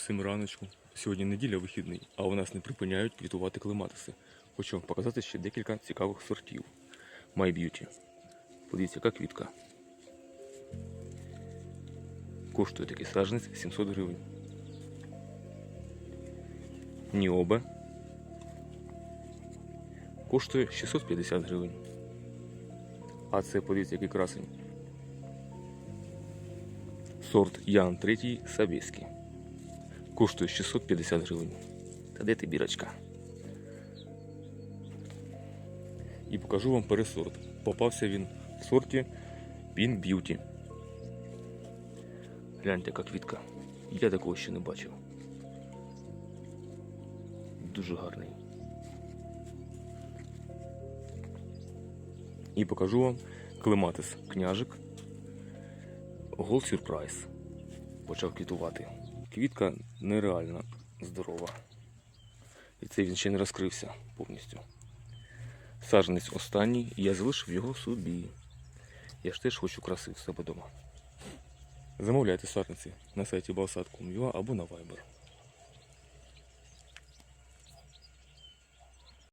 Всім раночку. Сьогодні неділя вихідний, а у нас не припиняють квітувати клематиси. Хочу вам показати ще декілька цікавих сортів. My Beauty. Подивіться, яка квітка. Коштує такий саджанець 700 гривень. Ніобе. Коштує 650 гривень. А це подивіться, який красень. Сорт Ян 3 Сабєський. Коштує 650 гривень. Та де ти бірочка? І покажу вам пересорт. Попався він в сорті Pin Beauty. Гляньте, яка квітка. Я такого ще не бачив. Дуже гарний. І покажу вам клематис княжик Gold Surprise. Почав квітувати. Квітка нереально здорова. І це він ще не розкрився повністю. Саженець останній, я залишив його собі. Я ж теж хочу краси в себе вдома. Замовляйте саджанці на сайті balsat.com.ua або на Viber.